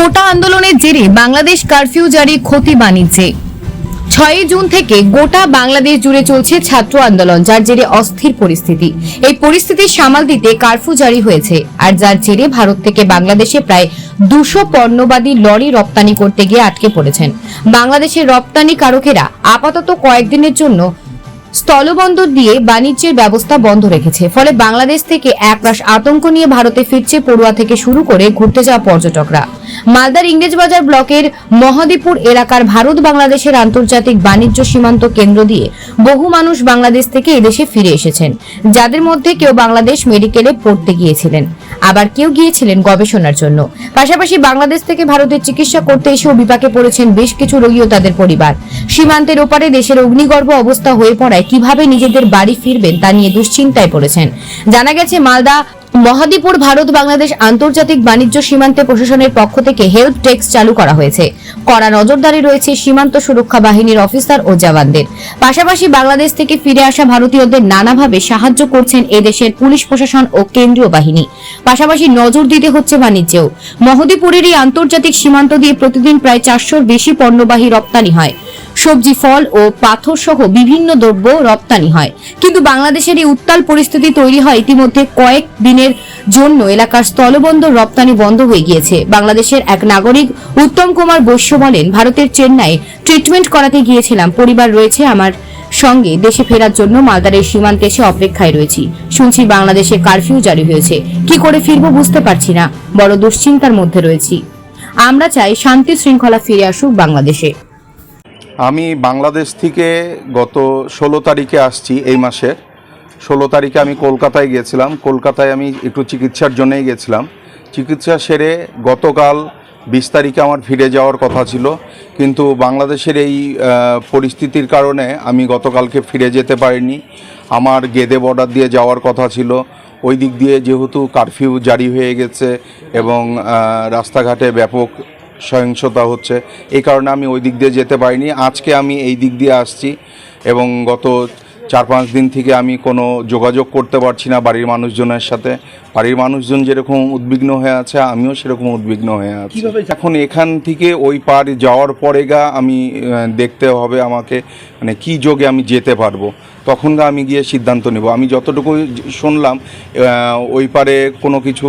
কোটা আন্দোলনের জেরে বাংলাদেশ কারফিউ জারি ক্ষতি বাণিজ্যে। ছয়ই জুন থেকে গোটা বাংলাদেশ জুড়ে চলছে ছাত্র আন্দোলন, যার জেরে অস্থির পরিস্থিতি। এই পরিস্থিতি সামাল দিতে কারফিউ জারি হয়েছে, আর যার জেরে ভারত থেকে বাংলাদেশে প্রায় দুশো পণ্যবাদী লরি রপ্তানি করতে গিয়ে আটকে পড়েছেন। বাংলাদেশের রপ্তানি কারকেরা আপাতত কয়েকদিনের জন্য স্থলবন্দর দিয়ে বাণিজ্যের ব্যবস্থা বন্ধ রেখেছে। ফলে বাংলাদেশ থেকে একরাশ আতঙ্ক নিয়ে ভারতে ফিরছে পড়ুয়া থেকে শুরু করে ঘুরতে যাওয়া পর্যটকরা। মালদার ইংরেজবাজার ব্লকের মহাদীপুর এলাকার ভারত বাংলাদেশের আন্তর্জাতিক বাণিজ্য সীমান্ত কেন্দ্র দিয়ে বহু মানুষ বাংলাদেশ থেকে এদেশে ফিরে এসেছেন, যাদের মধ্যে কেউ বাংলাদেশ মেডিকেলে পড়তে গিয়েছিলেন, আবার কেউ গিয়েছিলেন গবেষণার জন্য। পাশাপাশি বাংলাদেশ থেকে ভারতের চিকিৎসা করতে এসেও বিপাকে পড়েছেন বেশ কিছু রোগী ও তাদের পরিবার। সীমান্তের ওপারে দেশের অগ্নিগর্ভ অবস্থা হয়ে পড়ায় কীভাবে নিজেদের বাড়ি ফিরবেন তা নিয়ে দুশ্চিন্তায় পড়েছেন। জানা গেছে, মালদা, মহাদীপুর, ভারত, বাংলাদেশ আন্তর্জাতিক বাণিজ্য সীমান্তে প্রশাসনের পক্ষ থেকে হেল্প ডেস্ক চালু করা হয়েছে। কড়া নজরদারি রয়েছে সীমান্ত সুরক্ষা বাহিনীর অফিসার ও জওয়ানদের। পাশাপাশি বাংলাদেশ থেকে ফিরে আসা ভারতীয়দের নানাভাবে সাহায্য করছেন এদেশের পুলিশ প্রশাসন ও কেন্দ্রীয় বাহিনী। পাশাপাশি নজর দিতে হচ্ছে বাণিজ্যেও। মহদীপুরের আন্তর্জাতিক সীমান্ত দিয়ে প্রতিদিন প্রায় চারশোর বেশি পণ্যবাহী রপ্তানি হয়। সবজি ফল ও পাথর সহ বিভিন্ন দ্রব্য রপ্তানি হয়। কিন্তু বাংলাদেশের এই উত্তাল পরিস্থিতি তৈরি হয় ইতিমধ্যে কয়েক দিনের জন্য এলাকার স্থলবন্দর রপ্তানি বন্ধ হয়ে গিয়েছে। বাংলাদেশের এক নাগরিক উত্তম কুমার বৈশ্য বলেন, ভারতের চেন্নাই ট্রিটমেন্ট করাতে গিয়েছিলাম। পরিবার রয়েছে আমার সঙ্গে। দেশে ফেরার জন্য মালদারের সীমান্তে এসে অপেক্ষায় রয়েছি। শুনছি বাংলাদেশে কারফিউ জারি হয়েছে। কি করে ফিরবো বুঝতে পারছি না। বড় দুশ্চিন্তার মধ্যে রয়েছি। আমরা চাই শান্তি শৃঙ্খলা ফিরে আসুক বাংলাদেশে। আমি বাংলাদেশ থেকে গত ষোলো তারিখে আসছি এই মাসের ষোলো তারিখে আমি কলকাতায় গিয়েছিলাম। কলকাতায় আমি একটু চিকিৎসার জন্যই গেছিলাম। চিকিৎসা সেরে গতকাল বিশ তারিখে আমার ফিরে যাওয়ার কথা ছিল। কিন্তু বাংলাদেশের এই পরিস্থিতির কারণে আমি গতকালকে ফিরে যেতে পারিনি। আমার গেদে বর্ডার দিয়ে যাওয়ার কথা ছিল। ওই দিক দিয়ে যেহেতু কারফিউ জারি হয়ে গেছে এবং রাস্তাঘাটে ব্যাপক সহিংসতা হচ্ছে। এই কারণে আমি ওই দিক দিয়ে যেতে পারিনি। আজকে আমি এই দিক দিয়ে আসছি এবং গত চার পাঁচ দিন থেকে আমি কোনো যোগাযোগ করতে পারছি না বাড়ির মানুষজনের সাথে। বাড়ির মানুষজন যেরকম উদ্বিগ্ন হয়ে আছে আমিও সেরকম উদ্বিগ্ন হয়ে আছি। এখন এখান থেকে ওই পার যাওয়ার পরে গা আমি দেখতে হবে আমাকে মানে কি যোগে আমি যেতে পারব। তখন গা আমি গিয়ে সিদ্ধান্ত নেব। আমি যতটুকু শুনলাম ওই পারে কোনো কিছু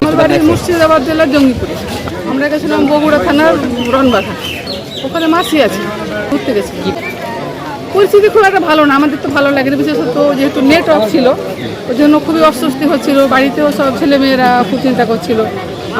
আমার বাড়ি মুর্শিদাবাদ জেলার জঙ্গিপুরে। আমরা গেছিলাম বগুড়া থানার রনবাঘা ওখানে মাসি আছে, ঘুরতে গেছি। পরিস্থিতি খুব একটা ভালো না, আমাদের তো ভালো লাগে না, বিশেষত যেহেতু নেট অফ ছিল, ওই জন্য খুবই অস্বস্তি হচ্ছিল, বাড়িতেও সব ছেলেমেয়েরা খুব চিন্তা করছিল।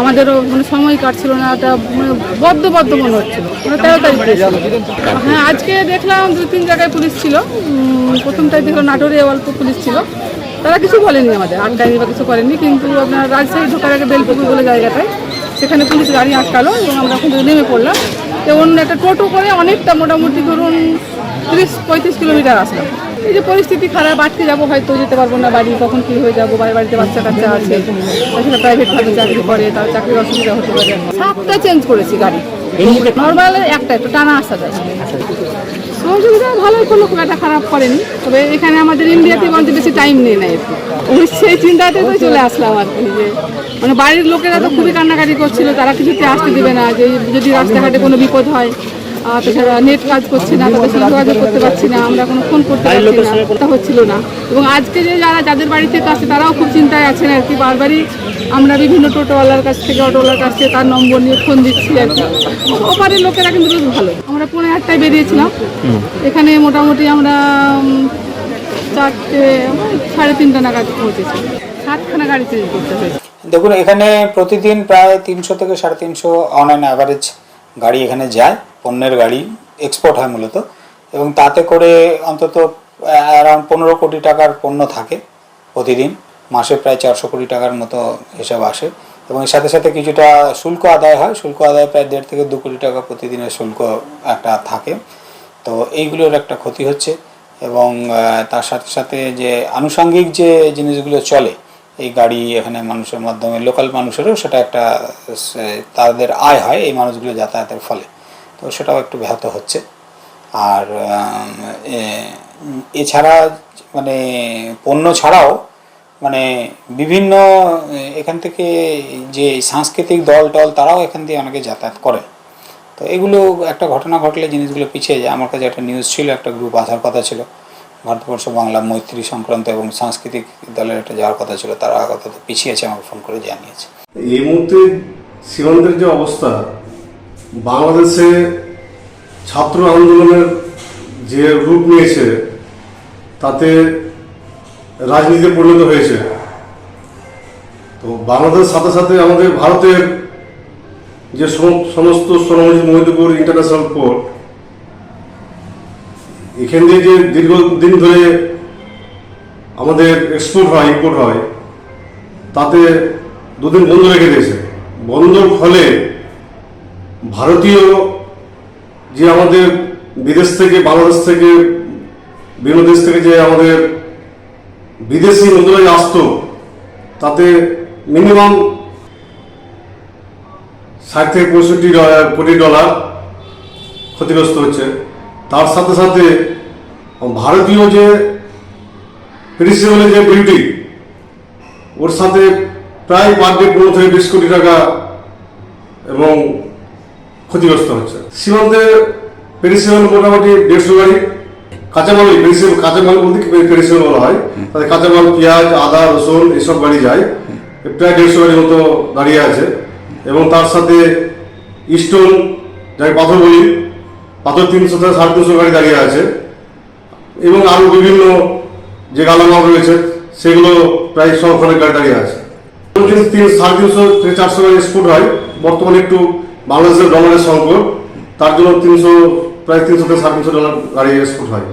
আমাদেরও মানে সময় কাটছিল না একটা মানে বদ্ধ বদ্ধ মনে হচ্ছিল। মানে তেরো তারিখ। হ্যাঁ আজকে দেখলাম দু তিন জায়গায় পুলিশ ছিল। উম, প্রথমটায় দেখলাম নাটোরে অল্প পুলিশ ছিল। তারা কিছু বলেনি আমাদের আটকায়নি বা কিছু করেনি কিন্তু আপনার রাজশাহী ঢোকার আগে বেলপুকুর বলে জায়গাটায় সেখানে পুলিশ গাড়ি আটকালো এবং আমরা ওখান থেকে নেমে পড়লাম। তো অন্য একটা টোটো করে অনেকটা মোটামুটি ধরুন তিরিশ পঁয়ত্রিশ কিলোমিটার আসলাম। এই যে পরিস্থিতি খারাপ আটকে যাব হয়তো যেতে পারব না বাড়ি কখন কী হয়ে যাব বাড়ি বাড়িতে বাচ্চা কাচ্চা আছে। প্রাইভেট ভাবে চাকরি করে তার চাকরির অসুবিধা হতে পারে। সাতটা চেঞ্জ করেছি গাড়ি। নর্মাল একটা একটু টানা আসা যায়। সহযোগিতা ভালোই করল খুব একটা খারাপ করেনি। তবে এখানে আমাদের ইন্ডিয়াতে বলতে বেশি টাইম নেই না ওই সেই চিন্তাতে তো চলে আসলাম আর কি যে মানে বাড়ির লোকেরা তো খুবই কান্নাকাটি করছিল তারা কিছুতে আসতে দেবে না যে যদি রাস্তাঘাটে কোনো বিপদ হয় তাছাড়া নেট কাজ করছে না তাদের সঙ্গে যোগাযোগ করতে পারছি না আমরা কোনো ফোন করতে পারছি না হচ্ছিল না। এবং আজকে যে যারা যাদের বাড়িতে কাছে তারাও খুব চিন্তায় আছেন আর কি বারবারই আমরা বিভিন্ন টোটোওয়ালার কাছ থেকে অটোওয়ালার কাছ থেকে তার নম্বর নিয়ে ফোন দিচ্ছি আর কি। ওপারের লোকেরা কিন্তু বেশ ভালো। আমরা পনেরো আটটায় বেরিয়েছিলাম। এখানে মোটামুটি আমরা চারটে সাড়ে তিনটা নাগাদ পৌঁছেছি। সাতখানা গাড়ি চেঞ্জ করতে হয়েছে। দেখুন এখানে প্রতিদিন প্রায় তিনশো থেকে সাড়ে তিনশো অন অ্যান অ্যাভারেজ গাড়ি এখানে যায়, পণ্যের গাড়ি এক্সপোর্ট হয় মূলত। এবং তাতে করে অন্তত অ্যারাউন্ড পনেরো কোটি টাকার পণ্য থাকে প্রতিদিন। মাসে প্রায় চারশো কোটি টাকার মতো হিসাব আসে। এবং এর সাথে সাথে কিছুটা শুল্ক আদায় হয়। শুল্ক আদায় প্রায় দেড় থেকে দু কোটি টাকা প্রতিদিনের শুল্ক একটা থাকে। তো এইগুলোর একটা ক্ষতি হচ্ছে। এবং তার সাথে সাথে যে আনুষঙ্গিক যে জিনিসগুলো চলে এই গাড়ি এখানে মানুষের মাধ্যমে লোকাল মানুষেরও সেটা একটা তাদের আয় হয় এই মানুষগুলো যাতায়াতের ফলে। তো সেটাও একটু ব্যাহত হচ্ছে। আর এছাড়া মানে পণ্য ছাড়াও মানে বিভিন্ন, এখান থেকে যে সাংস্কৃতিক দল টল তারাও এখান দিয়ে অনেকে যাতায়াত করে। তো এগুলো একটা ঘটনা ঘটলে জিনিসগুলো পিছিয়ে যায়। আমার কাছে একটা নিউজ ছিল, একটা গ্রুপ আসার কথা ছিল। ভারতবর্ষ বাংলা মৈত্রী সংক্রান্ত এবং সাংস্কৃতিক দলের একটা যাওয়ার কথা ছিল, তারা আপাতত পিছিয়েছে আমাকে ফোন করে জানিয়েছে। এই মুহূর্তে সীমান্তের যে অবস্থা, বাংলাদেশে ছাত্র আন্দোলনের যে রূপ নিয়েছে, তাতে রাজনীতিতে পরিণত হয়েছে। তো বাংলাদেশের সাথে সাথে আমাদের ভারতের যে সম- সমস্ত সোনামুজি মহিদপুর ইন্টারন্যাশনাল পোর্ট এখান দিয়ে যে দীর্ঘদিন ধরে আমাদের এক্সপোর্ট হয় ইম্পোর্ট হয়, তাতে দুদিন বন্ধ রেখে দিয়েছে। বন্ধর ফলে ভারতীয় যে আমাদের বিদেশ থেকে, বাংলাদেশ থেকে, বিভিন্ন দেশ থেকে যে আমাদের বিদেশি মুদ্রায় আসতো, তাতে মিনিমাম ষাট থেকে পঁয়ষট্টি কোটি ডলার ক্ষতিগ্রস্ত হচ্ছে। তার সাথে সাথে ভারতীয় যে পেরিসেবলের যে বিউটি ওর সাথে প্রায় পার ডে পনেরো থেকে বিশ কোটি টাকা এবং ক্ষতিগ্রস্ত হচ্ছে। সীমান্তে পেরিসেবল মোটামুটি দেড়শো গাড়ি, কাঁচামাল পেরিসেবল কাঁচামাল বলতে পেরিসেবল বলা হয়? তাদের কাঁচামাল, পেঁয়াজ, আদা, রসুন এসব গাড়ি যায়। প্রায় দেড়শো গাড়ির মতো দাঁড়িয়ে আছে। এবং তার সাথে স্টোন যাকে পাথর বলি পাথর তিনশো থেকে সাড়ে তিনশো গাড়ি দাঁড়িয়ে আছে। এবং আরও বিভিন্ন যে গালামাল রয়েছে, সেগুলো প্রায় সব গাড়ি দাঁড়িয়ে আছে। তিন সাড়ে তিনশো থেকে চারশো গাড়ি এক্সপোর্ট হয়, বর্তমানে একটু বাংলাদেশের ডলারের সংকট, তার জন্য তিনশো, প্রায় তিনশো থেকে সাড়ে তিনশো ডলার গাড়ি এক্সপোর্ট হয়।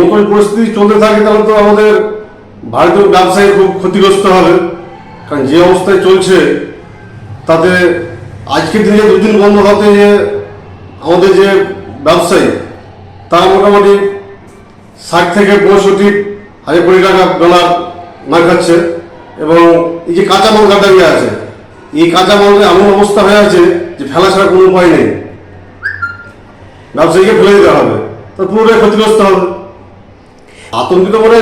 মতন পরিস্থিতি চলতে থাকে, তাহলে তো আমাদের ভারতীয় ব্যবসায়ী খুব ক্ষতিগ্রস্ত হবে। কারণ যে অবস্থায় চলছে, তাতে আজকের দিনে দুদিন বন্ধ হতে যে আমাদের যে ব্যবসায়ী। তারা মোটামুটি ষাট থেকে পঁয়ষট্টি হাজার কোটি টাকা ডলার মার খাচ্ছে এবং এই যে কাঁচামাল দাঁড়িয়ে আছে, এই কাঁচামালের এমন অবস্থা হয়ে আছে যে ফেলা ছাড়া কোনো উপায় নেই। ব্যবসায়ীকে ফেলে দিতে হবে, তো পুরোটাই ক্ষতিগ্রস্ত হবে। আতঙ্কিত করে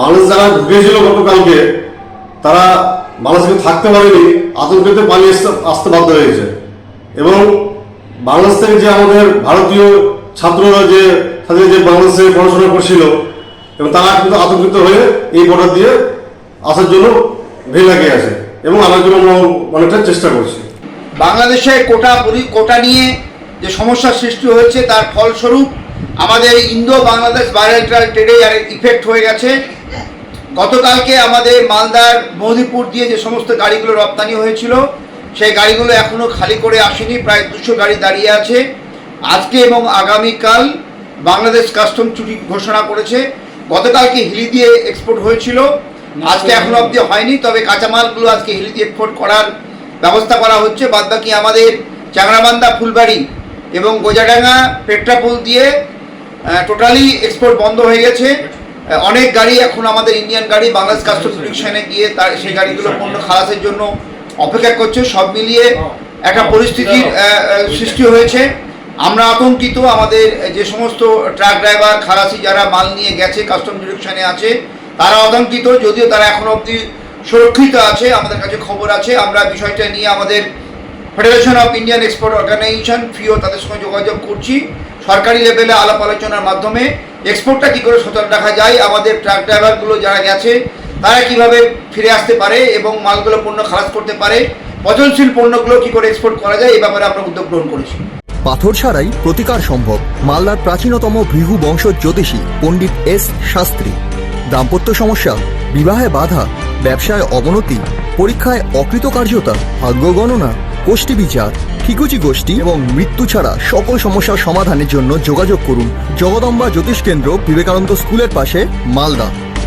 মানুষ যারা ঢুকেছিল গতকালকে, তারা মানুষকে থাকতে পারেনি, আতঙ্কিত পালিয়ে আসতে বাধ্য হয়েছে। এবং বাংলাদেশ থেকে যে আমাদের ভারতীয় ছাত্ররা যে, তাদের যে বাংলাদেশে পড়াশোনা করছিল, এবং তারা কিন্তু আতঙ্কিত হয়ে এই বর্ডার দিয়ে আসার জন্য ভিড় লাগিয়ে আছে, এবং আনার জন্য আমরা অনেকটা চেষ্টা করছি। বাংলাদেশে কোটা কোটা নিয়ে যে সমস্যার সৃষ্টি হয়েছে, তার ফলস্বরূপ আমাদের ইন্দো বাংলাদেশ বায়োলেটারাল ট্রেডে আর ইফেক্ট হয়ে গেছে। গতকালকে আমাদের মালদার মহিপুর দিয়ে যে সমস্ত গাড়িগুলো রপ্তানি হয়েছিল সেই গাড়িগুলো এখনও খালি করে আসেনি প্রায় দুশো গাড়ি দাঁড়িয়ে আছে। আজকে এবং আগামীকাল বাংলাদেশ কাস্টম ছুটি ঘোষণা করেছে। গতকালকে হিলি দিয়ে এক্সপোর্ট হয়েছিল। আজকে এখনও অবধি হয়নি তবে কাঁচামালগুলো আজকে হিলি দিয়ে এক্সপোর্ট করার ব্যবস্থা করা হচ্ছে। বাদবাকি আমাদের চাংরাবান্ধা ফুলবাড়ি এবং গোজাডাঙ্গা পেট্রাপুল দিয়ে টোটালি এক্সপোর্ট বন্ধ হয়ে গেছে। অনেক গাড়ি এখন আমাদের ইন্ডিয়ান গাড়ি বাংলাদেশ কাস্টম জুডিকশনে গিয়ে তার সেই গাড়িগুলো পণ্য খালাসের জন্য অপেক্ষা করছে সব মিলিয়ে একটা পরিস্থিতির সৃষ্টি হয়েছে। আমরা আতঙ্কিত আমাদের যে সমস্ত ট্রাক ড্রাইভার খালাসি যারা মাল নিয়ে গেছে কাস্টম জুডিকশনে আছে তারা আতঙ্কিত যদিও তারা এখনও অবধি সুরক্ষিত আছে আমাদের কাছে খবর আছে। আমরা বিষয়টা নিয়ে আমাদের federation of Indian export organisation FIO তাদের সঙ্গে যোগাযোগ করছি। সরকারি লেভেলে আলাপ আলোচনার মাধ্যমে এক্সপোর্টটা কী করে সচল রাখা যায় আমাদের ট্রাক ড্রাইভারগুলো যারা গেছে তারা কীভাবে ফিরে আসতে পারে এবং মালগুলো পণ্য খালাস করতে পারে, পচনশীল পণ্যগুলো কী করে এক্সপোর্ট করা যায়, এই ব্যাপারে আমরা উদ্যোগ গ্রহণ করেছি। পাথর ছাড়াই প্রতিকার সম্ভব, মালদার প্রাচীনতম ভৃগু বংশ জ্যোতিষী পণ্ডিত এস শাস্ত্রী। দাম্পত্য সমস্যা, বিবাহে বাধা, ব্যবসায় অবনতি, পরীক্ষায় অকৃতকার্যতা, ভাগ্য গণনা গোষ্ঠী বিচার ঠিকুচি গোষ্ঠী এবং মৃত্যু ছাড়া সকল সমস্যার সমাধানের জন্য যোগাযোগ করুন জগদম্বা জ্যোতিষ কেন্দ্র বিবেকানন্দ স্কুলের পাশে, Malda.